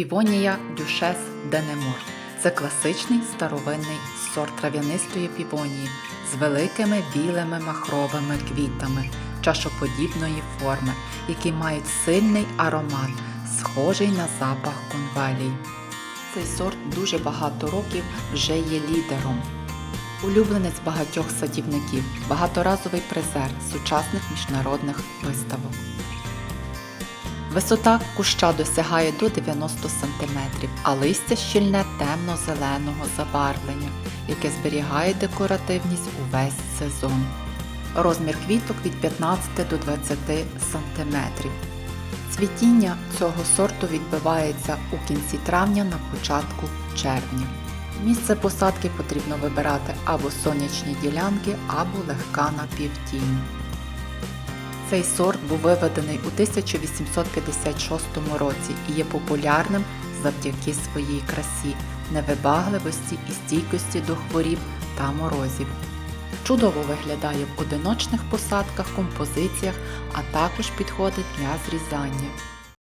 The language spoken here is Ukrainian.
Півонія Дюшес Денемор. Це класичний старовинний сорт трав'янистої півонії з великими білими махровими квітами чашоподібної форми, які мають сильний аромат, схожий на запах конвалій. Цей сорт дуже багато років вже є лідером. Улюбленець багатьох садівників, багаторазовий призер сучасних міжнародних виставок. Висота куща досягає до 90 см, а листя щільне темно-зеленого забарвлення, яке зберігає декоративність увесь сезон. Розмір квіток від 15 до 20 см. Цвітіння цього сорту відбивається у кінці травня на початку червня. Місце посадки потрібно вибирати або сонячні ділянки, або легка напівтінь. Цей сорт був виведений у 1856 році і є популярним завдяки своїй красі, невибагливості і стійкості до хворіб та морозів. Чудово виглядає в одиночних посадках, композиціях, а також підходить для зрізання.